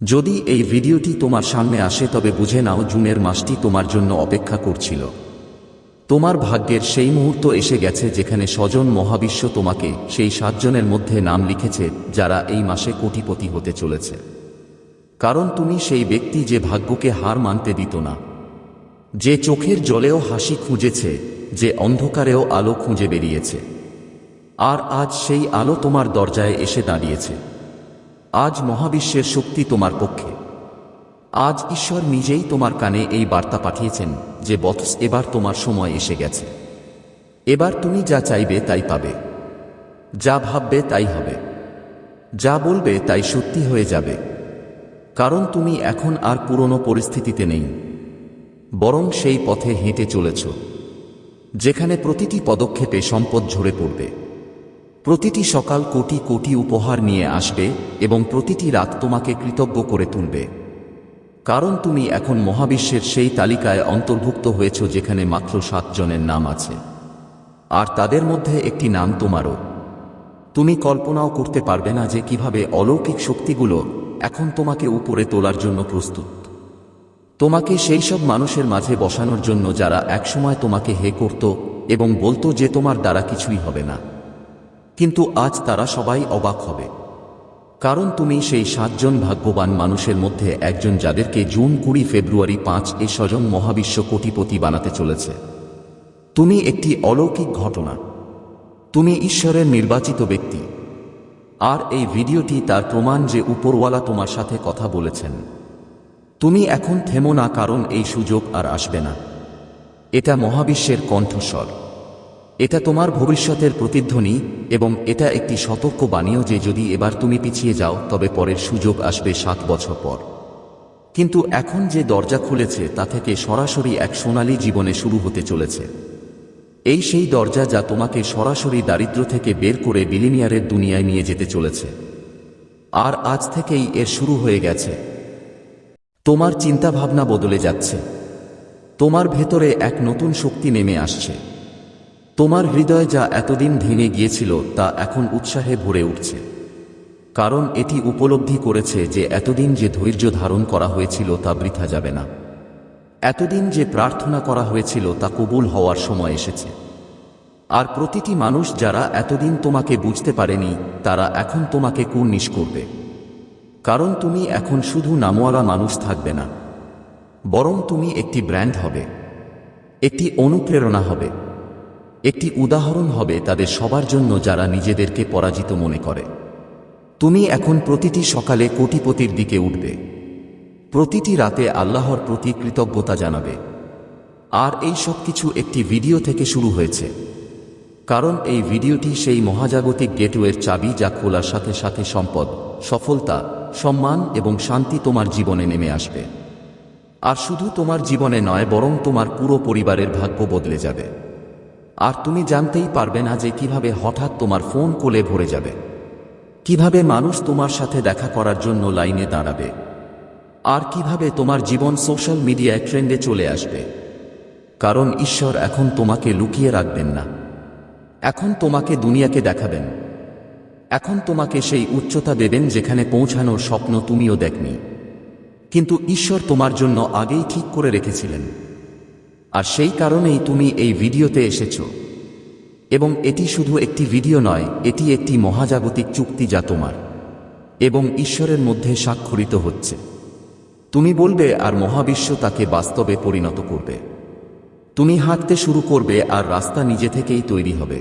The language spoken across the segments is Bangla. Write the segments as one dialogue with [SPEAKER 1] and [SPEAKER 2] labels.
[SPEAKER 1] যদি এই ভিডিওটি তোমার সামনে আসে তবে বুঝে নাও জুনের মাসটি তোমার জন্য অপেক্ষা করছিল। তোমার ভাগ্যের সেই মুহূর্ত এসে গেছে যেখানে স্বজন মহাবিশ্ব তোমাকে সেই সাতজনের মধ্যে নাম লিখেছে, যারা এই মাসে কোটিপতি হতে চলেছে। কারণ তুমি সেই ব্যক্তি যে ভাগ্যকে হার মানতে দিত না। যে চোখের জলেও হাসি খুঁজেছে, যে অন্ধকারেও আলো খুঁজে বেরিয়েছে। আর আজ সেই আলো তোমার দরজায় এসে দাঁড়িয়েছে। আজ মহাবিশ্বের শক্তি তোমার পক্ষে। আজ ঈশ্বর নিজেই তোমার কানে এই বার্তা পাঠিয়েছেন যে বৎস এবার তোমার সময় এসে গেছে। এবার তুমি যা চাইবে তাই পাবে। যা ভাববে তাই হবে। যা বলবে তাই সত্যি হয়ে যাবে। কারণ তুমি এখন আর পুরনো পরিস্থিতিতে নেই। বরং সেই পথে হেঁটে চলেছ, যেখানে প্রতিটি পদক্ষেপে সম্পদ ঝরে পড়বে। প্রতিটি সকাল কোটি কোটি উপহার নিয়ে আসবে এবং প্রতিটি রাত তোমাকে কৃতজ্ঞ করে তুলবে। কারণ তুমি এখন মহাবিশ্বের সেই তালিকায় অন্তর্ভুক্ত হয়েছ যেখানে মাত্র সাতজনের নাম আছে। আর তাদের মধ্যে একটি নাম তোমারও। তুমি কল্পনাও করতে পারবে না যে কীভাবে অলৌকিক শক্তিগুলো এখন তোমাকে উপরে তোলার জন্য প্রস্তুত। তোমাকে সেই সব মানুষের মাঝে বসানোর জন্য যারা একসময় তোমাকে হে করত এবং বলতো যে তোমার দ্বারা কিছুই হবে না। কিন্তু আজ তারা সবাই অবাক হবে। কারণ তুমি সেই সাতজন ভাগ্যবান মানুষের মধ্যে একজন যাদেরকে জুন কুড়ি ফেব্রুয়ারি পাঁচ এ স্বজন মহাবিশ্ব কোটিপতি বানাতে চলেছে। তুমি একটি অলৌকিক ঘটনা। তুমি ঈশ্বরের নির্বাচিত ব্যক্তি। আর এই ভিডিওটি তার প্রমাণ যে উপরওয়ালা তোমার সাথে কথা বলেছেন। তুমি এখন থেমো না কারণ এই সুযোগ আর আসবে না। এটা মহাবিশ্বের কণ্ঠস্বর। এটা তোমার ভবিষ্যতের প্রতিধ্বনি, এবং এটা একটি সতর্ক বাণীও যে যদি এবার তুমি পিছিয়ে যাও, তবে পরের সুযোগ আসবে সাত বছর পর। কিন্তু এখন যে দরজা খুলেছে, তা থেকে সরাসরি এক সোনালী জীবনে শুরু হতে চলেছে। এই সেই দরজা যা তোমাকে সরাসরি দারিদ্র থেকে বের করে বিলিনিয়ারের দুনিয়ায় নিয়ে যেতে চলেছে। আর আজ থেকেই এর শুরু হয়ে গেছে। তোমার চিন্তাভাবনা বদলে যাচ্ছে। তোমার ভেতরে এক নতুন শক্তি নেমে আসছে। তোমার হৃদয় যা এতদিন ভেঙে গিয়েছিল তা এখন উৎসাহে ভরে উঠছে। কারণ এটি উপলব্ধি করেছে যে এতদিন যে ধৈর্য ধারণ করা হয়েছিল তা বৃথা যাবে না। এতদিন যে প্রার্থনা করা হয়েছিল তা কবুল হওয়ার সময় এসেছে। আর প্রতিটি মানুষ যারা এতদিন তোমাকে বুঝতে পারেনি, তারা এখন তোমাকে কুর্নিশ করবে। কারণ তুমি এখন শুধু নামওয়ালা মানুষ থাকবে না, বরং তুমি একটি ব্র্যান্ড হবে, একটি অনুপ্রেরণা হবে। একটি উদাহরণ হবে তাদের সবার জন্য যারা নিজেদেরকে পরাজিত মনে করে। তুমি এখন প্রতিটি সকালে কোটিপতির দিকে উঠবে। প্রতিটি রাতে আল্লাহর প্রতি কৃতজ্ঞতা জানাবে। আর এই সব কিছু একটি ভিডিও থেকে শুরু হয়েছে। কারণ এই ভিডিওটি সেই মহাজাগতিক গেটওয়ের চাবি যা খোলার সাথে সাথে সম্পদ, সফলতা, সম্মান এবং শান্তি তোমার জীবনে নেমে আসবে। আর শুধু তোমার জীবনে নয়, বরং তোমার পুরো পরিবারের ভাগ্য বদলে যাবে। আর তুমি জানতেই পারবে না যে কীভাবে হঠাৎ তোমার ফোন কোলে ভরে যাবে। কীভাবে মানুষ তোমার সাথে দেখা করার জন্য লাইনে দাঁড়াবে। আর কীভাবে তোমার জীবন সোশ্যাল মিডিয়ায় ট্রেন্ডে চলে আসবে। কারণ ঈশ্বর এখন তোমাকে লুকিয়ে রাখবেন না। এখন তোমাকে দুনিয়াকে দেখাবেন। এখন তোমাকে সেই উচ্চতা দেবেন যেখানে পৌঁছানোর স্বপ্ন তুমিও দেখনি। কিন্তু ঈশ্বর তোমার জন্য আগেই ঠিক করে রেখেছিলেন। আর সেই কারণেই তুমি এই ভিডিওতে এসেছ। এবং এটি শুধু একটি ভিডিও নয়, এটি একটি মহাজাগতিক চুক্তি যা তোমার এবং ঈশ্বরের মধ্যে স্বাক্ষরিত হচ্ছে। তুমি বলবে, আর মহাবিশ্ব তাকে বাস্তবে পরিণত করবে। তুমি হাঁটতে শুরু করবে, আর রাস্তা নিজে থেকেই তৈরি হবে।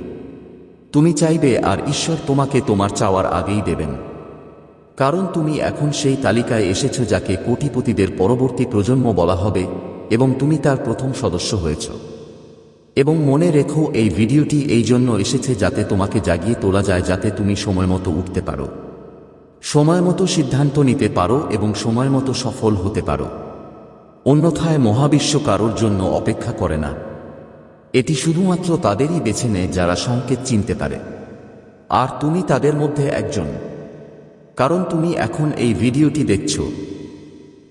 [SPEAKER 1] তুমি চাইবে, আর ঈশ্বর তোমাকে তোমার চাওয়ার আগেই দেবেন। কারণ তুমি এখন সেই তালিকায় এসেছ যাকে কোটিপতিদের পরবর্তী প্রজন্ম বলা হবে এবং তুমি তার প্রথম সদস্য হয়েছ। এবং মনে রেখো, এই ভিডিওটি এই জন্য এসেছে যাতে তোমাকে জাগিয়ে তোলা যায়, যাতে তুমি সময় মতো উঠতে পারো। সময় মতো সিদ্ধান্ত নিতে পারো এবং সময় মতো সফল হতে পারো। অন্যথায় মহাবিশ্ব কারোর জন্য অপেক্ষা করে না। এটি শুধুমাত্র তাদেরই বেছে নেয় যারা সংকেত চিনতে পারে। আর তুমি তাদের মধ্যে একজন। কারণ তুমি এখন এই ভিডিওটি দেখছ।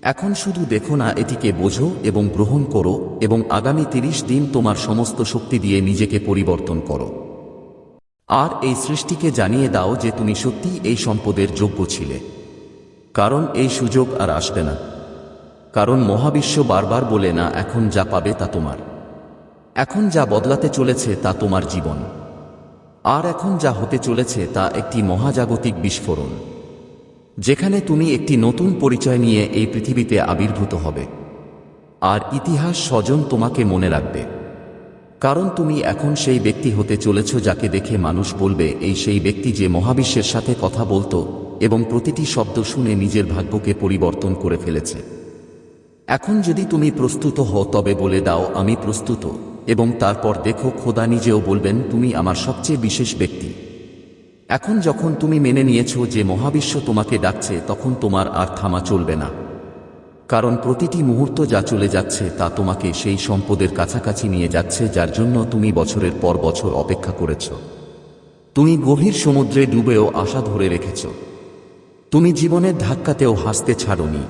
[SPEAKER 1] এখন শুধু দেখো না, এটিকে বোঝো এবং গ্রহণ করো এবং আগামী তিরিশ দিন তোমার সমস্ত শক্তি দিয়ে নিজেকে পরিবর্তন করো। আর এই সৃষ্টিকে জানিয়ে দাও যে তুমি সত্যিই এই সম্পদের যোগ্য ছিলে। কারণ এই সুযোগ আর আসবে না। কারণ মহাবিশ্ব বারবার বলে, না, এখন যা পাবে তা তোমার। এখন যা বদলাতে চলেছে তা তোমার জীবন। আর এখন যা হতে চলেছে তা একটি মহাজাগতিক বিস্ফোরণ। যেখানে তুমি একটি নতুন পরিচয় নিয়ে এই পৃথিবীতে আবির্ভূত হবে। আর ইতিহাস স্বজন তোমাকে মনে রাখবে। কারণ তুমি এখন সেই ব্যক্তি হতে চলেছ যাকে দেখে মানুষ বলবে, এই সেই ব্যক্তি যে মহাবিশ্বের সাথে কথা বলতো এবং প্রতিটি শব্দ শুনে নিজের ভাগ্যকে পরিবর্তন করে ফেলেছে। এখন যদি তুমি প্রস্তুত হও, তবে বলে দাও, আমি প্রস্তুত এবং তারপর দেখো, খোদা নিজেও বলবেন, তুমি আমার সবচেয়ে বিশেষ ব্যক্তি। এখন যখন তুমি মেনে নিয়েছো যে মহাবিশ্ব তোমাকে ডাকছে, তখন তোমার আর থামা চলবে না। কারণ প্রতিটি মুহূর্ত যা চলে যাচ্ছে, তা তোমাকে সেই সম্পদের কাছাকাছি নিয়ে যাচ্ছে, যার জন্য তুমি বছরের পর বছর অপেক্ষা করেছ। তুমি গভীর সমুদ্রে ডুবেও আশা ধরে রেখেছ। তুমি জীবনের ধাক্কাতেও হাসতে ছাড়নি।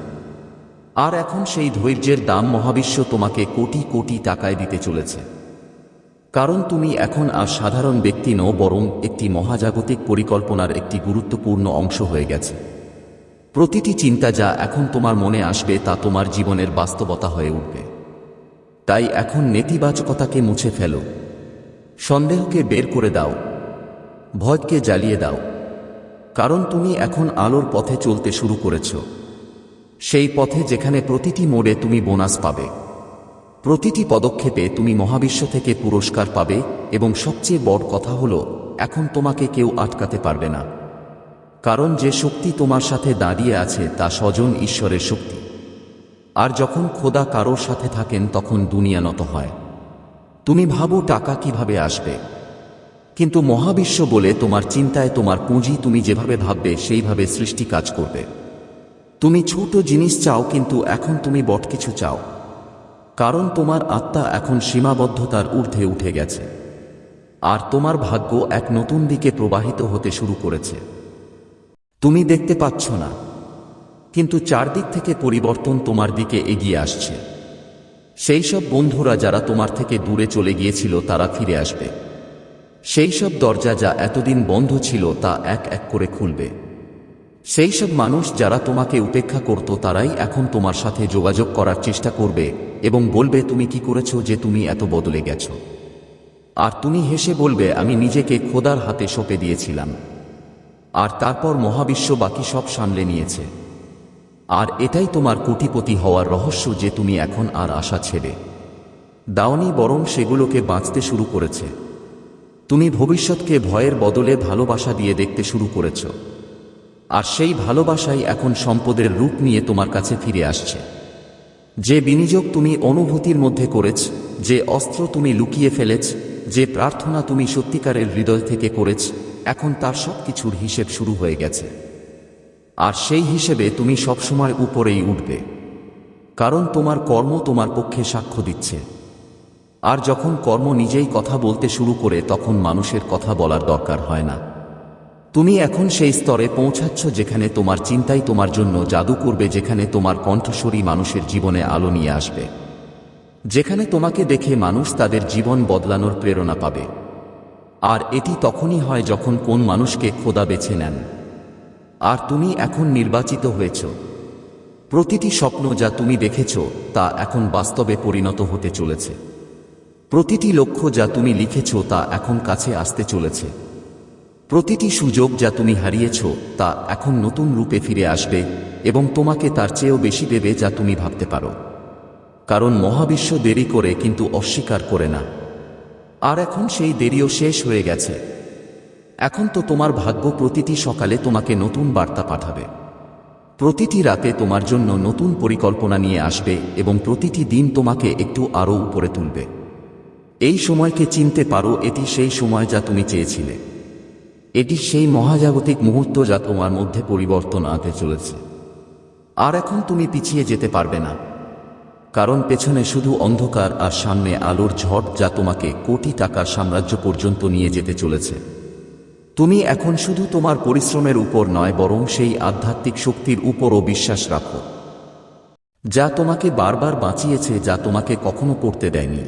[SPEAKER 1] আর এখন সেই ধৈর্যের দাম মহাবিশ্ব তোমাকে কোটি কোটি টাকায় দিতে চলেছে। কারণ তুমি এখন আর সাধারণ ব্যক্তি নও, বরং একটি মহাজাগতিক পরিকল্পনার একটি গুরুত্বপূর্ণ অংশ হয়ে গেছে। প্রতিটি চিন্তা যা এখন তোমার মনে আসবে তা তোমার জীবনের বাস্তবতা হয়ে উঠবে। তাই এখন নেতিবাচকতাকে মুছে ফেলো। সন্দেহকে বের করে দাও। ভয়কে জ্বালিয়ে দাও। কারণ তুমি এখন আলোর পথে চলতে শুরু করেছ। সেই পথে যেখানে প্রতিটি মোড়ে তুমি বোনাস পাবে। প্রতিটি পদক্ষেপে তুমি মহাবিশ্ব থেকে পুরস্কার পাবে এবং সবচেয়ে বড় কথা হলো, এখন তোমাকে কেউ আটকাতে পারবে না। কারণ যে শক্তি তোমার সাথে দাঁড়িয়ে আছে, তা স্বজন ঈশ্বরের শক্তি। আর যখন খোদা কারোর সাথে থাকেন, তখন দুনিয়া নত হয়। তুমি ভাবো টাকা কীভাবে আসবে। কিন্তু মহাবিশ্ব বলে, তোমার চিন্তায় তোমার পুঁজি তুমি যেভাবে ভাববে, সেইভাবে সৃষ্টি কাজ করবে। তুমি ছোট জিনিস চাও, কিন্তু এখন তুমি বট কিছু চাও। কারণ তোমার আত্মা এখন সীমাবদ্ধতার ঊর্ধ্বে উঠে গেছে। আর তোমার ভাগ্য এক নতুন দিকে প্রবাহিত হতে শুরু করেছে। তুমি দেখতে পাচ্ছ না, কিন্তু চারদিক থেকে পরিবর্তন তোমার দিকে এগিয়ে আসছে। সেই সব বন্ধুরা যারা তোমার থেকে দূরে চলে গিয়েছিল তারা ফিরে আসবে। সেই সব দরজা যা এতদিন বন্ধ ছিল তা এক এক করে খুলবে। সেই সব মানুষ যারা তোমাকে উপেক্ষা করত তারাই এখন তোমার সাথে যোগাযোগ করার চেষ্টা করবে এবং বলবে, তুমি কি করেছ যে তুমি এত বদলে গেছো? আর তুমি হেসে বলবে, আমি নিজেকে খোদার হাতে সঁপে দিয়েছিলাম। আর তারপর মহাবিশ্ব বাকি সব সামলে নিয়েছে। আর এটাই তোমার কোটিপতি হওয়ার রহস্য যে তুমি এখন আর আশা ছেড়ে। দাওনি বরং সেগুলোকে বাঁচতে শুরু করেছে। তুমি ভবিষ্যৎকে ভয়ের বদলে ভালোবাসা দিয়ে দেখতে শুরু করেছ। আর সেই ভালোবাসাই এখন সম্পদের রূপ নিয়ে তোমার কাছে ফিরে আসছে। যে বিনিয়োগ তুমি অনুভূতির মধ্যে করেছ, যে অস্ত্র তুমি লুকিয়ে ফেলেছ, যে প্রার্থনা তুমি সত্যিকারের হৃদয় থেকে করেছ, এখন তার সব কিছুর হিসেব শুরু হয়ে গেছে। আর সেই হিসেবে তুমি সবসময় উপরেই উঠবে। কারণ তোমার কর্ম তোমার পক্ষে সাক্ষ্য দিচ্ছে। আর যখন কর্ম নিজেই কথা বলতে শুরু করে, তখন মানুষের কথা বলার দরকার হয় না। তুমি এখন সেই স্তরে পৌঁছাচ্ছ যেখানে তোমার চিন্তাই তোমার জন্য জাদু করবে, যেখানে তোমার কণ্ঠস্বরী মানুষের জীবনে আলো নিয়ে আসবে। যেখানে তোমাকে দেখে মানুষ তাদের জীবন বদলানোর প্রেরণা পাবে। আর এটি তখনই হয় যখন কোন মানুষকে খোদা বেছে নেন। আর তুমি এখন নির্বাচিত হয়েছ। প্রতিটি স্বপ্ন যা তুমি দেখেছ তা এখন বাস্তবে পরিণত হতে চলেছে। প্রতিটি লক্ষ্য যা তুমি লিখেছ তা এখন কাছে আসতে চলেছে। প্রতিটি সুযোগ যা তুমি হারিয়েছ, তা এখন নতুন রূপে ফিরে আসবে এবং তোমাকে তার চেয়েও বেশি দেবে যা তুমি ভাবতে পারো। কারণ মহাবিশ্ব দেরি করে কিন্তু অস্বীকার করে না। আর এখন সেই দেরিও শেষ হয়ে গেছে। এখন তো তোমার ভাগ্য প্রতিটি সকালে তোমাকে নতুন বার্তা পাঠাবে। প্রতিটি রাতে তোমার জন্য নতুন পরিকল্পনা নিয়ে আসবে এবং প্রতিটি দিন তোমাকে একটু আরও উপরে তুলবে। এই সময়কে চিনতে পারো, এটি সেই সময় যা তুমি চেয়েছিলে। এটি সেই মহাজাগতিক মুহূর্ত যা তোমার মধ্যে পরিবর্তন আনতে চলেছে। আর এখন তুমি পিছিয়ে যেতে পারবে না। কারণ পেছনে শুধু অন্ধকার আর সামনে আলোর ঝড় যা তোমাকে কোটি টাকার সাম্রাজ্য পর্যন্ত নিয়ে যেতে চলেছে। তুমি এখন শুধু তোমার পরিশ্রমের উপর নয়, বরং সেই আধ্যাত্মিক শক্তির উপরও বিশ্বাস রাখো। যা তোমাকে বারবার বাঁচিয়েছে, যা তোমাকে কখনো পড়তে দেয়নি।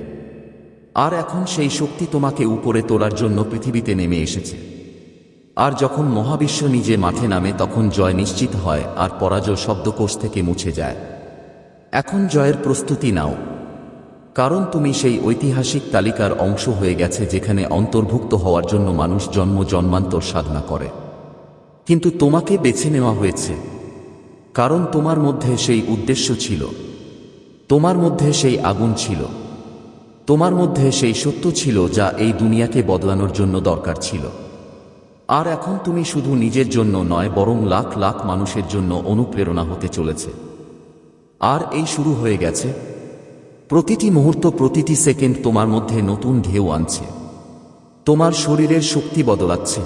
[SPEAKER 1] আর এখন সেই শক্তি তোমাকে উপরে তোলার জন্য পৃথিবীতে নেমে এসেছে। আর যখন মহাবিশ্ব নিজে মাঠে নামে, তখন জয় নিশ্চিত হয় আর পরাজয় শব্দকোষ থেকে মুছে যায়। এখন জয়ের প্রস্তুতি নাও। কারণ তুমি সেই ঐতিহাসিক তালিকার অংশ হয়ে গেছে যেখানে অন্তর্ভুক্ত হওয়ার জন্য মানুষ জন্ম জন্মান্তর সাধনা করে। কিন্তু তোমাকে বেছে নেওয়া হয়েছে। কারণ তোমার মধ্যে সেই উদ্দেশ্য ছিল। তোমার মধ্যে সেই আগুন ছিল। তোমার মধ্যে সেই সত্য ছিল যা এই দুনিয়াকে বদলানোর জন্য দরকার ছিল। আর এখন তুমি শুধু নিজের জন্য নয়, বরং লাখ লাখ মানুষের জন্য অনুপ্রেরণা হতে চলেছে। আর এই শুরু হয়ে গেছে। প্রতিটি মুহূর্ত, প্রতিটি সেকেন্ড তোমার মধ্যে নতুন ঢেউ আনছে। তোমার শরীরের শক্তি বদলাচ্ছে।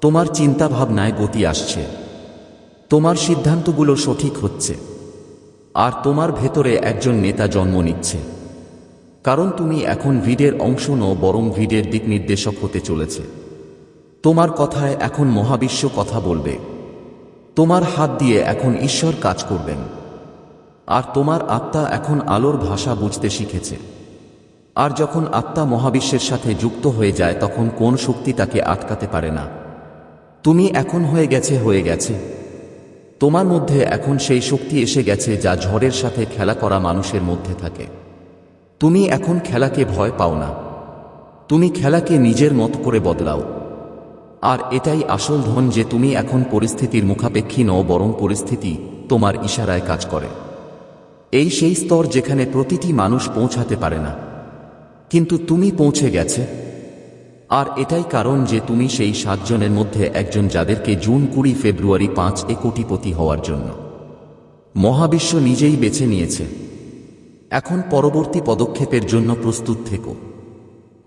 [SPEAKER 1] তোমার চিন্তা ভাবনায় গতি আসছে। তোমার সিদ্ধান্তগুলো সঠিক হচ্ছে। আর তোমার ভেতরে একজন নেতা জন্ম নিচ্ছে। কারণ তুমি এখন ভিডের অংশ নও, বরং ভিডের দিক নির্দেশক হতে চলেছে। তোমার কথায় এখন মহাবিশ্ব কথা বলবে। তোমার হাত দিয়ে এখন ঈশ্বর কাজ করবেন। আর তোমার আত্মা এখন আলোর ভাষা বুঝতে শিখেছে। আর যখন আত্মা মহাবিশ্বের সাথে যুক্ত হয়ে যায়, তখন কোন শক্তি তাকে আটকাতে পারে না। তুমি এখন হয়ে গেছে হয়ে গেছে। তোমার মধ্যে এখন সেই শক্তি এসে গেছে, যা ঝড়ের সাথে খেলা করা মানুষের মধ্যে থাকে। তুমি এখন খেলাকে ভয় পাও না। তুমি খেলাকে নিজের মত করে বদলাও। আর এটাই আসল ধন যে তুমি এখন পরিস্থিতির মুখাপেক্ষী নও, বরং পরিস্থিতি তোমার ইশারায় কাজ করে। এই সেই স্তর যেখানে প্রতিটি মানুষ পৌঁছাতে পারে না। কিন্তু তুমি পৌঁছে গেছে। আর এটাই কারণ যে তুমি সেই সাতজনের মধ্যে একজন যাদেরকে জুন কুড়ি ফেব্রুয়ারি পাঁচ এ কোটিপতি হওয়ার জন্য। মহাবিশ্ব নিজেই বেছে নিয়েছে। এখন পরবর্তী পদক্ষেপের জন্য প্রস্তুত থেকো।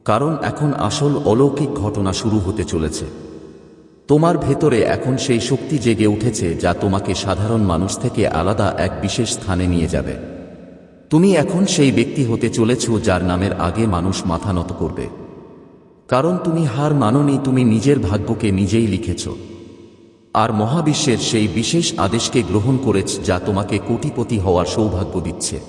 [SPEAKER 1] কারণ এখন আসল অলৌকিক ঘটনা শুরু হতে চলেছে। তোমার ভেতরে এখন সেই শক্তি জেগে উঠেছে যা তোমাকে সাধারণ মানুষ থেকে আলাদা এক বিশেষ স্থানে নিয়ে যাবে। তুমি এখন সেই ব্যক্তি হতে চলেছ যার নামের আগে মানুষ মাথা নত করবে। কারণ তুমি হার মাননি, তুমি নিজের ভাগ্যকে নিজেই লিখেছ। আর মহাবিশ্বের সেই বিশেষ আদেশকে গ্রহণ করেছ যা তোমাকে কোটিপতি হওয়ার সৌভাগ্য দিচ্ছে।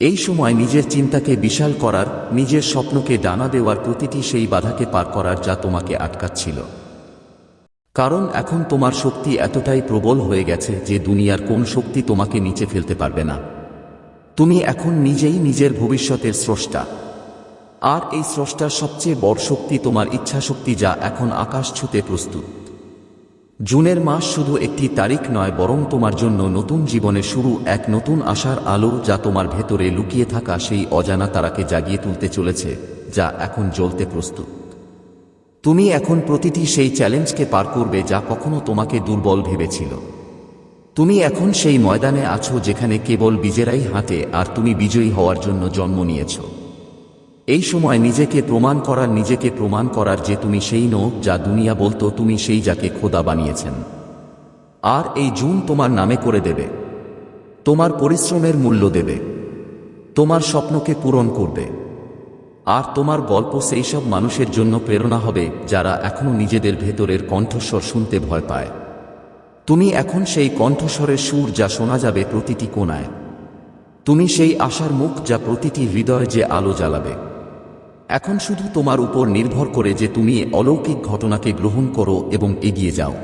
[SPEAKER 1] এই সময় নিজের চিন্তাকে বিশাল করার, নিজের স্বপ্নকে ডানা দেওয়ার প্রতিটি সেই বাধাকে পার করার যা তোমাকে আটকাচ্ছিল। কারণ এখন তোমার শক্তি এতটাই প্রবল হয়ে গেছে যে দুনিয়ার কোন শক্তি তোমাকে নিচে ফেলতে পারবে না। তুমি এখন নিজেই নিজের ভবিষ্যতের স্রষ্টা। আর এই স্রষ্টার সবচেয়ে বড় শক্তি তোমার ইচ্ছাশক্তি যা এখন আকাশ ছুতে প্রস্তুত। জুনের মাস শুধু একটি তারিখ নয়, বরং তোমার জন্য নতুন জীবনে শুরু, এক নতুন আশার আলো যা তোমার ভেতরে লুকিয়ে থাকা সেই অজানা তারাকে জাগিয়ে তুলতে চলেছে, যা এখন জ্বলতে প্রস্তুত। তুমি এখন প্রতিটি সেই চ্যালেঞ্জকে পার করবে যা কখনো তোমাকে দুর্বল ভেবেছিল। তুমি এখন সেই ময়দানে আছো যেখানে কেবল বিজেরাই হাঁটে আর তুমি বিজয়ী হওয়ার জন্য জন্ম নিয়েছ। এই সময় নিজেকে প্রমাণ করার নিজেকে প্রমাণ করার যে তুমি সেই নো যা দুনিয়া বলতো তুমি সেই যাকে খোদা বানিয়েছেন। আর এই জুন তোমার নামে করে দেবে। তোমার পরিশ্রমের মূল্য দেবে। তোমার স্বপ্নকে পূরণ করবে। আর তোমার গল্প সেই সব মানুষের জন্য প্রেরণা হবে, যারা এখনও নিজেদের ভেতরের কণ্ঠস্বর শুনতে ভয় পায়। তুমি এখন সেই কণ্ঠস্বরের সুর যা শোনা যাবে প্রতিটি কোনায় তুমি সেই আশার মুখ যা প্রতিটি হৃদয় যে আলো জ্বালাবে। এখন শুধু তোমার উপর নির্ভর করে যে তুমি অলৌকিক ঘটনাকে গ্রহণ করো এবং এগিয়ে যাও।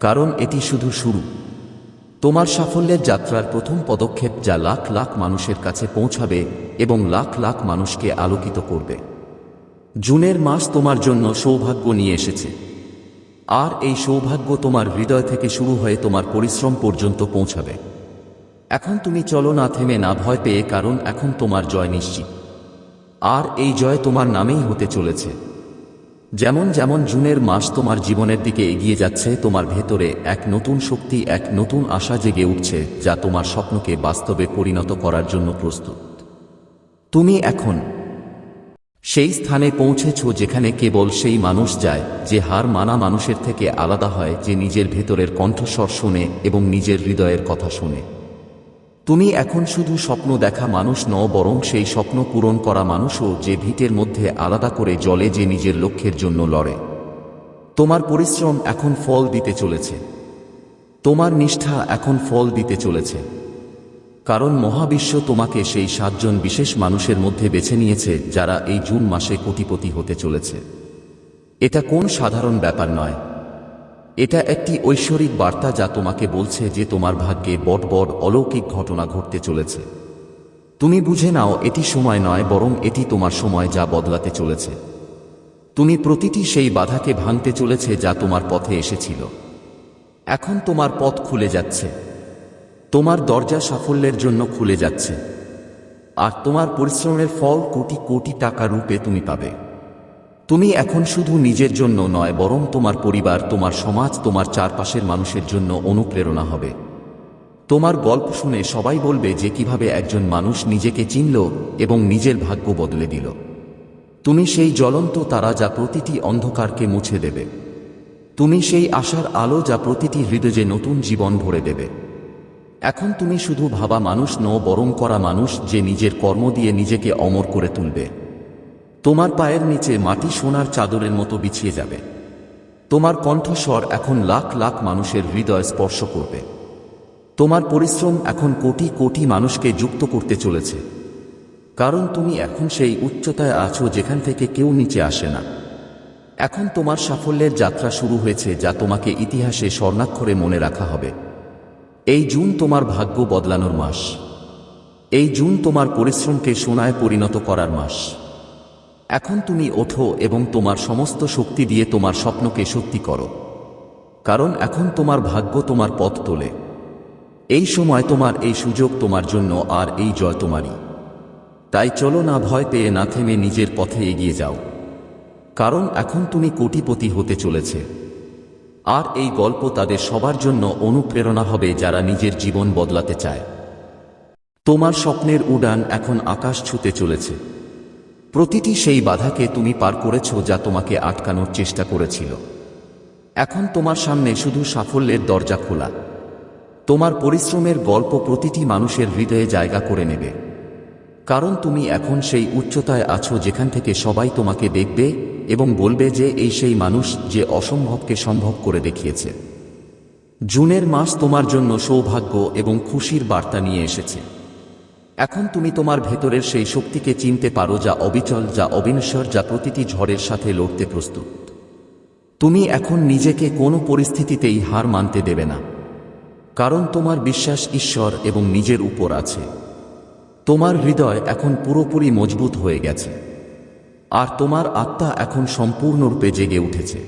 [SPEAKER 1] কারণ এটি শুধু শুরু। তোমার সাফল্যের যাত্রার প্রথম পদক্ষেপ যা লাখ লাখ মানুষের কাছে পৌঁছাবে এবং লাখ লাখ মানুষকে আলোকিত করবে। জুনের মাস তোমার জন্য সৌভাগ্য নিয়ে এসেছে। আর এই সৌভাগ্য তোমার হৃদয় থেকে শুরু হয়ে তোমার পরিশ্রম পর্যন্ত পৌঁছাবে। এখন তুমি চলো না থেমে না ভয় পেয়ে, কারণ এখন তোমার জয় নিশ্চিত। আর এই জয় তোমার নামেই হতে চলেছে। যেমন যেমন জুনের মাস তোমার জীবনের দিকে এগিয়ে যাচ্ছে, তোমার ভেতরে এক নতুন শক্তি, এক নতুন আশা জেগে উঠছে, যা তোমার স্বপ্নকে বাস্তবে পরিণত করার জন্য প্রস্তুত। তুমি এখন সেই স্থানে পৌঁছেছ যেখানে কেবল সেই মানুষ যায়, যে হার মানা মানুষের থেকে আলাদা হয়, যে নিজের ভেতরের কণ্ঠস্বর শোনে এবং নিজের হৃদয়ের কথা শোনে। তুমি এখন শুধু স্বপ্ন দেখা মানুষ ন বরং সেই স্বপ্ন পূরণ করা মানুষও যে ভিটের মধ্যে আলাদা করে জলে যে নিজের লক্ষ্যের জন্য লড়ে। তোমার পরিশ্রম এখন ফল দিতে চলেছে। তোমার নিষ্ঠা এখন ফল দিতে চলেছে। কারণ মহাবিশ্ব তোমাকে সেই সাতজন বিশেষ মানুষের মধ্যে বেছে নিয়েছে, যারা এই জুন মাসে কোটিপতি হতে চলেছে। এটা কোন সাধারণ ব্যাপার নয়। এটা একটি ঐশ্বরিক বার্তা যা তোমাকে বলছে যে তোমার ভাগ্যে বড় বড় অলৌকিক ঘটনা ঘটতে চলেছে। তুমি বুঝে নাও, এটি সময় নয়, বরং এটি তোমার সময় যা বদলাতে চলেছে। তুমি প্রতিটি সেই বাধাকে ভাঙতে চলেছে যা তোমার পথে এসেছিল। এখন তোমার পথ খুলে যাচ্ছে। তোমার দরজা সাফল্যের জন্য খুলে যাচ্ছে। আর তোমার পরিশ্রমের ফল কোটি কোটি টাকা রূপে তুমি পাবে। তুমি এখন শুধু নিজের জন্য নয়, বরং তোমার পরিবার, তোমার সমাজ, তোমার চারপাশের মানুষের জন্য অনুপ্রেরণা হবে। তোমার গল্প শুনে সবাই বলবে যে কীভাবে একজন মানুষ নিজেকে চিনল এবং নিজের ভাগ্য বদলে দিল। তুমি সেই জ্বলন্ত তারা যা প্রতিটি অন্ধকারকে মুছে দেবে। তুমি সেই আশার আলো যা প্রতিটি হৃদয়ে নতুন জীবন ভরে দেবে। এখন তুমি শুধু ভাবা মানুষ নও, বরং করা মানুষ যে নিজের কর্ম দিয়ে নিজেকে অমর করে তুলবে। তোমার পায়ের নিচে মাটি সোনার চাদরের মতো বিছিয়ে যাবে। তোমার কণ্ঠস্বর এখন লাখ লাখ মানুষের হৃদয় স্পর্শ করবে। তোমার পরিশ্রম এখন কোটি কোটি মানুষকে যুক্ত করতে চলেছে। কারণ তুমি এখন সেই উচ্চতায় আছো যেখান থেকে কেউ নিচে আসে না। এখন তোমার সাফল্যের যাত্রা শুরু হয়েছে যা তোমাকে ইতিহাসে স্বর্ণাক্ষরে মনে রাখা হবে। এই জুন তোমার ভাগ্য বদলানোর মাস। এই জুন তোমার পরিশ্রমকে সোনায় পরিণত করার মাস। এখন তুমি ওঠো এবং তোমার সমস্ত শক্তি দিয়ে তোমার স্বপ্নকে সত্যি করো। কারণ এখন তোমার ভাগ্য তোমার পথ তোলে। এই সময় তোমার এই সুযোগ তোমার জন্য আর এই জয় তোমারই। তাই চলো না ভয় পেয়ে না থেমে নিজের পথে এগিয়ে যাও। কারণ এখন তুমি কোটিপতি হতে চলেছে। আর এই গল্প তাদের সবার জন্য অনুপ্রেরণা হবে যারা নিজের জীবন বদলাতে চায়। তোমার স্বপ্নের উড়ান এখন আকাশ ছুতে চলেছে। প্রতিটি সেই বাধাকে তুমি পার করেছ যা তোমাকে আটকানোর চেষ্টা করেছিল। এখন তোমার সামনে শুধু সাফল্যের দরজা খোলা। তোমার পরিশ্রমের গল্প প্রতিটি মানুষের হৃদয়ে জায়গা করে নেবে। কারণ তুমি এখন সেই উচ্চতায় আছো যেখান থেকে সবাই তোমাকে দেখবে এবং বলবে যে এই সেই মানুষ যে অসম্ভবকে সম্ভব করে দেখিয়েছে। জুনের মাস তোমার জন্য সৌভাগ্য এবং খুশির বার্তা নিয়ে এসেছে। এখন তুমি তোমার ভেতরের সেই শক্তিকে চিনতে পারো যা অবিচল, যা অবিনশ্বর, যা প্রতিটি ঝড়ের সাথে লড়তে প্রস্তুত। তুমি এখন নিজেকে কোনো পরিস্থিতিতেই হার মানতে দেবে না। কারণ তোমার বিশ্বাস ঈশ্বর এবং নিজের উপর আছে। তোমার হৃদয় এখন পুরোপুরি মজবুত হয়ে গেছে। আর তোমার আত্মা এখন সম্পূর্ণরূপে জেগে উঠেছে।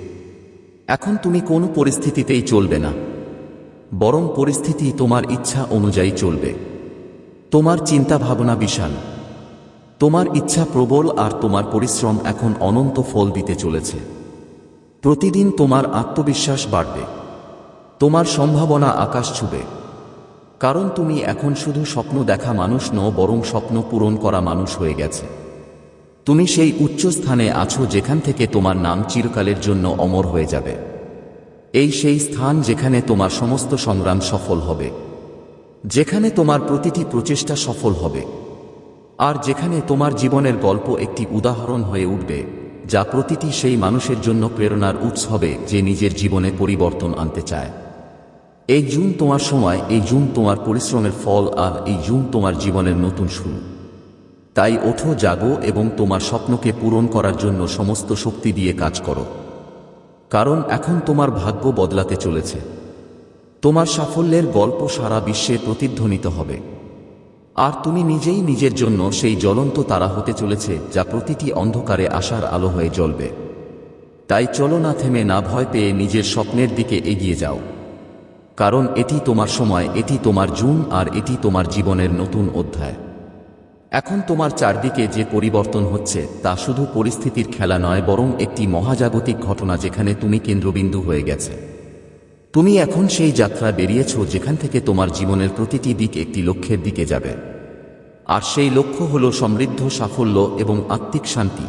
[SPEAKER 1] এখন তুমি কোনো পরিস্থিতিতেই চলবে না। বরং পরিস্থিতি তোমার ইচ্ছা অনুযায়ী চলবে। তোমার চিন্তা ভাবনা বিশাল। তোমার ইচ্ছা প্রবল আর তোমার পরিশ্রম এখন অনন্ত ফল দিতে চলেছে। প্রতিদিন তোমার আত্মবিশ্বাস বাড়বে। তোমার সম্ভাবনা আকাশ ছুবে। কারণ তুমি এখন শুধু স্বপ্ন দেখা মানুষ নও, বরং স্বপ্ন পূরণ করা মানুষ হয়ে গেছে। তুমি সেই উচ্চ স্থানে আছো যেখান থেকে তোমার নাম চিরকালের জন্য অমর হয়ে যাবে। এই সেই স্থান যেখানে তোমার সমস্ত সংগ্রাম সফল হবে। যেখানে তোমার প্রতিটি প্রচেষ্টা সফল হবে, আর যেখানে তোমার জীবনের গল্প একটি উদাহরণ হয়ে উঠবে, যা প্রতিটি সেই মানুষের জন্য প্রেরণার উৎস হবে যে নিজের জীবনে পরিবর্তন আনতে চায়। এই জুন তোমার সময়, এই জুন তোমার পরিশ্রমের ফল, আর এই জুন তোমার জীবনের নতুন শুরু। তাই ওঠো, জাগো, এবং তোমার স্বপ্নকে পূরণ করার জন্য সমস্ত শক্তি দিয়ে কাজ করো। কারণ এখন তোমার ভাগ্য বদলাতে চলেছে। তোমার সাফল্যের গল্প সারা বিশ্বে প্রতিধ্বনিত হবে। আর তুমি নিজেই নিজের জন্য সেই জ্বলন্ত তারা হতে চলেছে, যা প্রতিটি অন্ধকারে আসার আলো হয়ে জ্বলবে। তাই চলো না থেমে, না ভয় পেয়ে নিজের স্বপ্নের দিকে এগিয়ে যাও। কারণ এটি তোমার সময়, এটি তোমার জুন, আর এটি তোমার জীবনের নতুন অধ্যায়। এখন তোমার চারদিকে যে পরিবর্তন হচ্ছে, তা শুধু পরিস্থিতির খেলা নয়, বরং একটি মহাজাগতিক ঘটনা যেখানে তুমি কেন্দ্রবিন্দু হয়ে গেছে। তুমি এখন সেই যাত্রা বেরিয়েছ যেখান থেকে তোমার জীবনের প্রতিটি দিক একটি লক্ষ্যের দিকে যাবে। আর সেই লক্ষ্য হল সমৃদ্ধ, সাফল্য এবং আত্মিক শান্তি।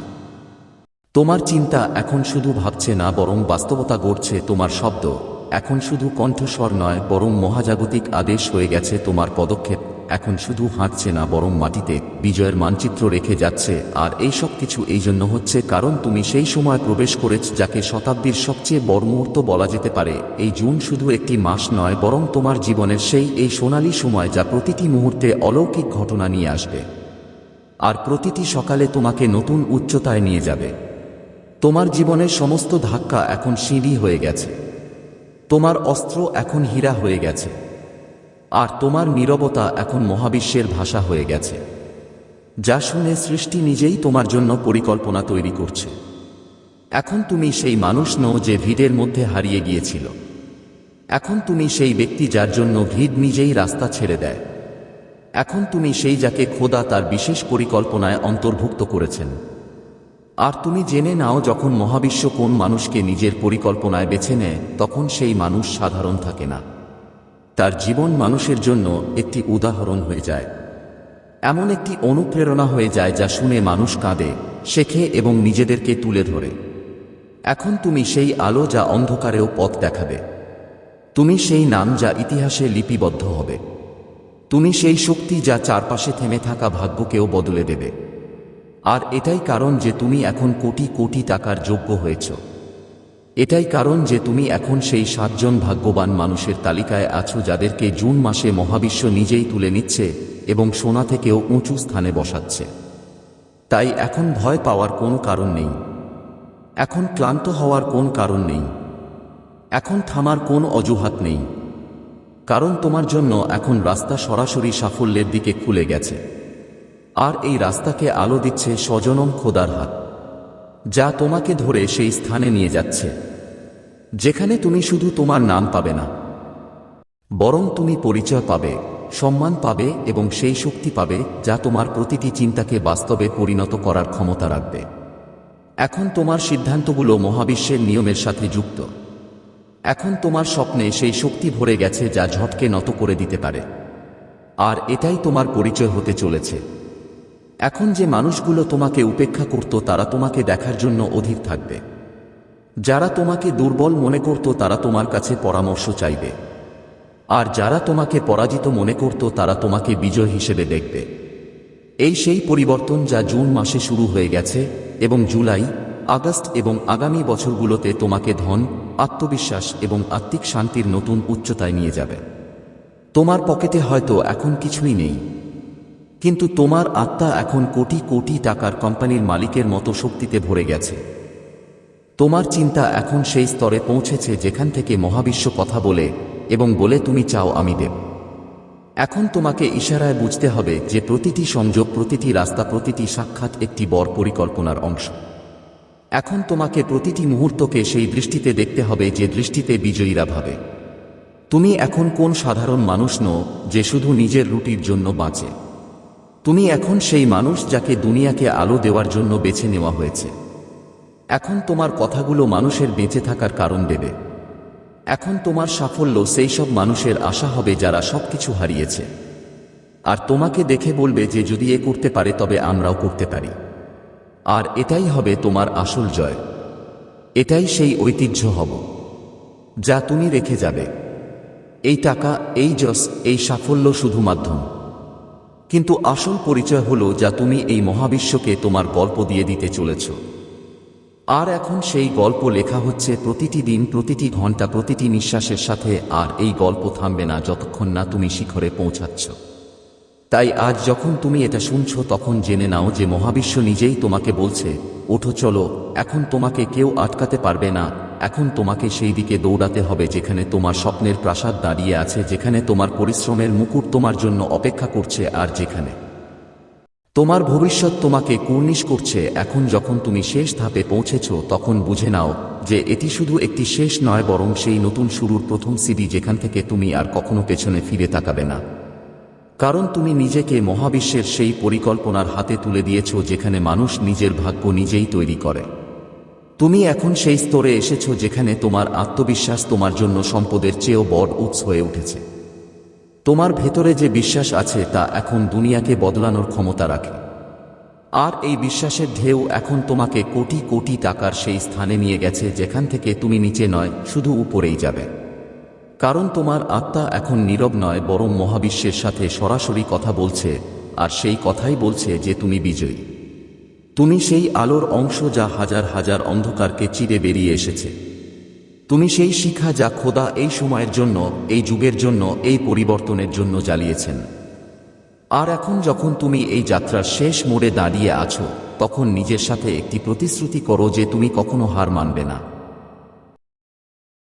[SPEAKER 1] তোমার চিন্তা এখন শুধু ভাবছে না, বরং বাস্তবতা গড়ছে তোমার শব্দ। এখন শুধু কণ্ঠস্বর নয়, বরং মহাজাগতিক আদেশ হয়ে গেছে তোমার পদক্ষেপ। এখন শুধু হাঁটছে না, বরং মাটিতে বিজয়ের মানচিত্র রেখে যাচ্ছে। আর এই সব কিছু এই জন্য হচ্ছে কারণ তুমি সেই সময় প্রবেশ করেছ যাকে শতাব্দীর সবচেয়ে বড় মুহূর্ত বলা যেতে পারে। এই জুন শুধু একটি মাস নয়, বরং তোমার জীবনের সেই, এই সোনালী সময় যা প্রতিটি মুহূর্তে অলৌকিক ঘটনা নিয়ে আসবে। আর প্রতিটি সকালে তোমাকে নতুন উচ্চতায় নিয়ে যাবে। তোমার জীবনের সমস্ত ধাক্কা এখন সিঁড়ি হয়ে গেছে। তোমার অস্ত্র এখন হীরা হয়ে গেছে। আর তোমার নীরবতা এখন মহাবিশ্বের ভাষা হয়ে গেছে। যা শুনে সৃষ্টি নিজেই তোমার জন্য পরিকল্পনা তৈরি করছে। এখন তুমি সেই মানুষ নও যে ভিড়ের মধ্যে হারিয়ে গিয়েছিল। এখন তুমি সেই ব্যক্তি যার জন্য ভিড় নিজেই রাস্তা ছেড়ে দেয়। এখন তুমি সেই যাকে খোদা তার বিশেষ পরিকল্পনায় অন্তর্ভুক্ত করেছেন। আর তুমি জেনে নাও যখন মহাবিশ্ব কোন মানুষকে নিজের পরিকল্পনায় বেছে নেয়, তখন সেই মানুষ সাধারণ থাকে না। তার জীবন মানুষের জন্য একটি উদাহরণ হয়ে যায়। এমন একটি অনুপ্রেরণা হয়ে যায় যা শুনে মানুষ কাঁদে, শেখে এবং নিজেদেরকে তুলে ধরে। এখন তুমি সেই আলো যা অন্ধকারেও পথ দেখাবে। তুমি সেই নাম যা ইতিহাসে লিপিবদ্ধ হবে। তুমি সেই শক্তি যা চারপাশে থেমে থাকা ভাগ্যকেও বদলে দেবে। আর এটাই কারণ যে তুমি এখন কোটি কোটি টাকার যোগ্য হয়েছ। এটাই কারণ যে তুমি এখন সেই সাতজন ভাগ্যবান মানুষের তালিকায় আছো যাদেরকে জুন মাসে মহাবিশ্ব নিজেই তুলে নিচ্ছে এবং সোনা থেকেও উঁচু স্থানে বসাচ্ছে। তাই এখন ভয় পাওয়ার কোনো কারণ নেই। এখন ক্লান্ত হওয়ার কোন কারণ নেই। এখন থামার কোন অজুহাত নেই। কারণ তোমার জন্য এখন রাস্তা সরাসরি সাফল্যের দিকে খুলে গেছে। আর এই রাস্তাকে আলো দিচ্ছে স্বজনম খোদার হাত। যা তোমাকে ধরে সেই স্থানে নিয়ে যাচ্ছে। যেখানে তুমি শুধু তোমার নাম পাবে না, বরং তুমি পরিচয় পাবে, সম্মান পাবে এবং সেই শক্তি পাবে যা তোমার প্রতিটি চিন্তাকে বাস্তবে পরিণত করার ক্ষমতা রাখবে। এখন তোমার সিদ্ধান্তগুলো মহাবিশ্বের নিয়মের সাথে যুক্ত। এখন তোমার স্বপ্নে সেই শক্তি ভরে গেছে যা ঝটকে নত করে দিতে পারে। আর এটাই তোমার পরিচয় হতে চলেছে। এখন যে মানুষগুলো তোমাকে উপেক্ষা করত, তারা তোমাকে দেখার জন্য অধীর থাকবে। যারা তোমাকে দুর্বল মনে করত, তারা তোমার কাছে পরামর্শ চাইবে। আর যারা তোমাকে পরাজিত মনে করত, তারা তোমাকে বিজয় হিসেবে দেখবে। এই সেই পরিবর্তন যা জুন মাসে শুরু হয়ে গেছে এবং জুলাই, আগস্ট এবং আগামী বছরগুলোতে তোমাকে ধন, আত্মবিশ্বাস এবং আত্মিক শান্তির নতুন উচ্চতায় নিয়ে যাবে। তোমার পকেটে হয়তো এখন কিছুই নেই। কিন্তু তোমার আত্মা এখন কোটি কোটি টাকার কোম্পানির মালিকের মতো শক্তিতে ভরে গেছে। তোমার চিন্তা এখন সেই স্তরে পৌঁছেছে যেখান থেকে মহাবিশ্ব কথা বলে এবং বলে, তুমি চাও আমি দেব। এখন তোমাকে ইশারায় বুঝতে হবে যে প্রতিটি সংযোগ, প্রতিটি রাস্তা, প্রতিটি সাক্ষাৎ একটি বড় পরিকল্পনার অংশ। এখন তোমাকে প্রতিটি মুহূর্তকে সেই দৃষ্টিতে দেখতে হবে যে দৃষ্টিতে বিজয়ীরা ভাবে। তুমি এখন কোন সাধারণ মানুষ নও যে শুধু নিজের রুটির জন্য বাঁচে। তুমি এখন সেই মানুষ যাকে দুনিয়াকে আলো দেওয়ার জন্য বেছে নেওয়া হয়েছে। এখন তোমার কথাগুলো মানুষের বেঁচে থাকার কারণ দেবে। এখন তোমার সাফল্য সেই সব মানুষের আশা হবে যারা সবকিছু হারিয়েছে। আর তোমাকে দেখে বলবে যে যদি এ করতে পারে তবে আমরাও করতে পারি। আর এটাই হবে তোমার আসল জয়। এটাই সেই ঐতিহ্য হব। যা তুমি রেখে যাবে। এই টাকা, এই যশ, এই সাফল্য শুধু মাধ্যম কিন্তু আসল পরিচয় হলো যা তুমি এই মহাবিশ্বকে তোমার গল্প দিয়ে দিতে চলেছ। আর এখন সেই গল্প লেখা হচ্ছে প্রতিটি দিন, প্রতিটি ঘণ্টা প্রতিটি নিঃশ্বাসের সাথে, আর এই গল্প থামবে না যতক্ষণ না তুমি শিখরে পৌঁছাচ্ছ। তাই আজ যখন তুমি এটা শুনছ, তখন জেনে নাও যে মহাবিশ্ব নিজেই তোমাকে বলছে, ওঠো, চলো, এখন তোমাকে কেউ আটকাতে পারবে না এখন তোমাকে সেই দিকে দৌড়াতে হবে যেখানে তোমার স্বপ্নের প্রাসাদ দাঁড়িয়ে আছে, যেখানে তোমার পরিশ্রমের মুকুট তোমার জন্য অপেক্ষা করছে আর যেখানে তোমার ভবিষ্যৎ তোমাকে কুর্নিশ করছে। এখন যখন তুমি শেষ ধাপে পৌঁছেছ, তখন বুঝে নাও যে এটি শুধু একটি শেষ নয়, বরং সেই নতুন শুরুর প্রথম সিডি যেখান থেকে তুমি আর কখনো পেছনে ফিরে তাকাবে না। কারণ তুমি নিজেকে মহাবিশ্বের সেই পরিকল্পনার হাতে তুলে দিয়েছ, যেখানে মানুষ নিজের ভাগ্য নিজেই তৈরি করে। তুমি এখন সেই স্তরে এসেছ যেখানে তোমার আত্মবিশ্বাস তোমার জন্য সম্পদের চেয়েও বড় উৎস হয়ে উঠেছে। তোমার ভেতরে যে বিশ্বাস আছে তা এখন দুনিয়াকে বদলানোর ক্ষমতা রাখে। আর এই বিশ্বাসের ঢেউ এখন তোমাকে কোটি কোটি টাকার সেই স্থানে নিয়ে গেছে যেখান থেকে তুমি নিচে নয়, শুধু উপরেই যাবে। কারণ তোমার আত্মা এখন নীরব নয়, বরং মহাবিশ্বের সাথে সরাসরি কথা বলছে, আর সেই কথাই বলছে যে তুমি বিজয়ী। তুমি সেই আলোর অংশ যা হাজার হাজার অন্ধকারকে চিরে বেরিয়ে এসেছে। তুমি সেই শিখা যা খোদা এই সময়ের জন্য, এই যুগের জন্য, এই পরিবর্তনের জন্য জ্বালিয়েছেন। আর এখন যখন তুমি এই যাত্রার শেষ মোড়ে দাঁড়িয়ে আছো, তখন নিজের সাথে একটি প্রতিশ্রুতি করো যে তুমি কখনো হার মানবে না।